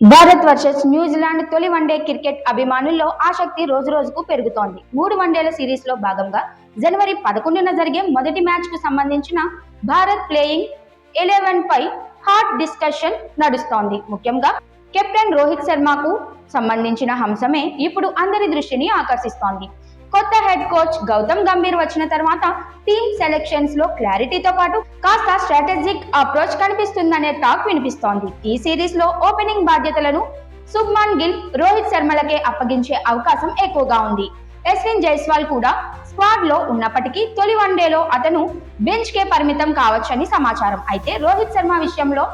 Bharat versus New Zealand తొలి one day cricket అభిమానుల్లో ఆసక్తి రోజు రోజుకు పెరుగుతోంది. మూడు వన్డేల సిరీస్లో భాగంగా జనవరి పదకొండున జరిగే మొదటి మ్యాచ్కు సంబంధించిన భారత్ ప్లేయింగ్ ఎలెవెన్ పై హాట్ డిస్కషన్ నడుస్తోంది. ముఖ్యంగా కెప్టెన్ రోహిత్ శర్మకు సంబంధించిన అంశమే ఇప్పుడు అందరి దృష్టిని ఆకర్షిస్తోంది. కొత్త హెడ్ కోచ్ గౌతమ్ గంభీర్ వచ్చిన తర్వాత టీమ్ సెలెక్షన్స్లో క్లారిటీతో పాటు కాస్త స్ట్రాటజిక్ అప్రోచ్ కనిపిస్తుందనే టాక్ వినిపిస్తోంది. ఈ సిరీస్లో ఓపెనింగ్ బాధ్యతలను సుబ్మాన్ గిల్ రోహిత్ శర్మలకే అప్పగించే అవకాశం ఎక్కువగా ఉంది. ఎస్విన్ జైస్వాల్ కూడా స్క్వాడ్లో ఉన్నప్పటికీ తొలి వన్డేలో అతను బెంచ్ కే పరిమితం కావచ్చని సమాచారం. అయితే రోహిత్ శర్మ విషయంలో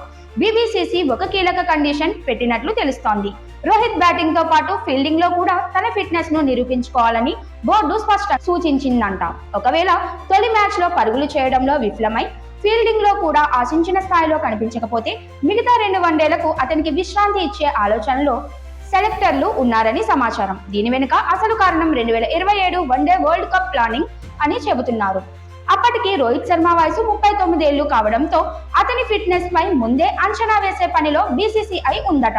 బీబీసీసీ ఒక కీలక కండిషన్ పెట్టినట్లు తెలుస్తోంది. రోహిత్ బ్యాటింగ్తో పాటు ఫీల్డింగ్లో కూడా తన ఫిట్నెస్ను నిరూపించుకోవాలని బోర్డు స్పష్ట సూచించిందంట. ఒకవేళ తొలి మ్యాచ్లో పరుగులు చేయడంలో విఫలమై ఫీల్డింగ్లో కూడా ఆశించిన స్థాయిలో కనిపించకపోతే మిగతా రెండు వన్డేలకు అతనికి విశ్రాంతి ఇచ్చే ఆలోచనలో సెలెక్టర్లు ఉన్నారని సమాచారం. దీని వెనుక అసలు కారణం రెండు వేల ఇరవై ఏడు వన్డే వరల్డ్ కప్ ప్లానింగ్ అని చెబుతున్నారు. అప్పటికి రోహిత్ శర్మ వయసు ముప్పై తొమ్మిదేళ్ళు కావడంతో అతని ఫిట్నెస్ పై ముందే అంచనా వేసే పనిలో బీసీసీఐ ఉందట.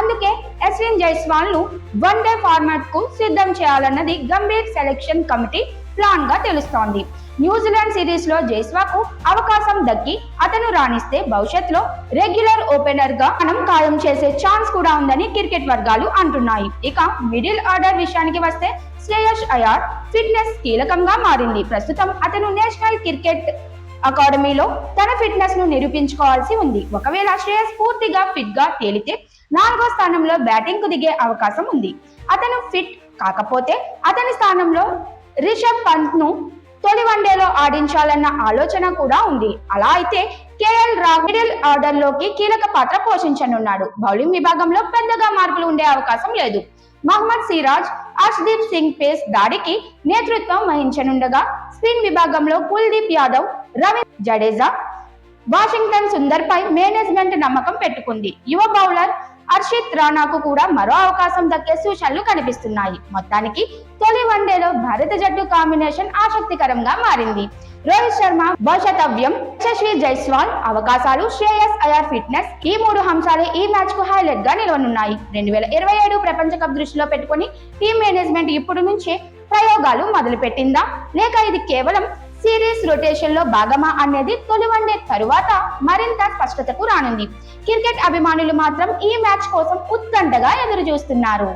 అందుకే ఎస్విన్ జైస్వాల్ను వన్ డే ఫార్మాట్కు సిద్ధం చేయాలన్నది గంభీర్ సెలెక్షన్ కమిటీ ప్లాన్గా తెలుస్తోంది. న్యూజిలాండ్ సిరీస్లో జైస్వాకు అవకాశం దక్కి అతను రాణిస్తే భవిష్యత్తులో రెగ్యులర్ ఓపెనర్గా మనం ఖాయం చేసే ఛాన్స్ కూడా ఉందని క్రికెట్ వర్గాలు అంటున్నాయి. ఇక మిడిల్ ఆర్డర్ విషయానికి వస్తే శ్రేయస్ అయార్ ఫిట్నెస్ కీలకంగా మారింది. ప్రస్తుతం అతను నేషనల్ క్రికెట్ అకాడమీలో తన ఫిట్నెస్ను నిరూపించుకోవాల్సి ఉంది. ఒకవేళ శ్రేయస్ పూర్తిగా ఫిట్గా తేలితే నాలుగో స్థానంలో బ్యాటింగ్కు దిగే అవకాశం ఉంది. అతను ఫిట్ కాకపోతే అతని స్థానంలో రిషబ్ పంత్ను తొలి వన్డేలో ఆడించాలన్న ఆలోచన కూడా ఉంది. అలా అయితే కేఎల్ రాహుల్ మిడిల్ ఆర్డర్లోకి కీలక పాత్ర పోషించనున్నాడు. బౌలింగ్ విభాగంలో పెద్దగా మార్పులు ఉండే అవకాశం లేదు. మహమ్మద్ సిరాజ్ అర్ష్దీప్ సింగ్ పేస్ దాడికి నేతృత్వం వహించనుండగా స్పిన్ విభాగంలో కుల్దీప్ యాదవ్ రవి జడేజా. వాషింగ్టన్ సుందర్ పై మేనేజ్మెంట్ నమ్మకం పెట్టుకుంది. యువ బౌలర్ హర్షిత్ రాణాకు కూడా మరో అవకాశం దక్కే సూచనలు కనిపిస్తున్నాయి. మొత్తానికి తొలి వన్డేలో భారత జట్టు కాంబినేషన్ ఆసక్తికరంగా మారింది. రోహిత్ శర్మ భవిష్యత్తవ్యం యశస్వి జైస్వాల్ అవకాశాలు శ్రేయస్ అయర్ ఫిట్నెస్ ఈ మూడు అంశాలే ఈ మ్యాచ్కు హైలైట్గా నిలవనున్నాయి. రెండు వేల ఇరవై ఏడు ప్రపంచ కప్ దృష్టిలో పెట్టుకుని టీం మేనేజ్మెంట్ ఇప్పుడు నుంచే ప్రయోగాలు మొదలు పెట్టిందా లేక ఇది కేవలం సిరీస్ రొటేషన్లో భాగమా అనేది తొలి వన్డే తరువాత మరింత స్పష్టతకు రానుంది. క్రికెట్ అభిమానులు మాత్రం ఈ మ్యాచ్ కోసం ఉత్కంఠగా ఎదురు చూస్తున్నారు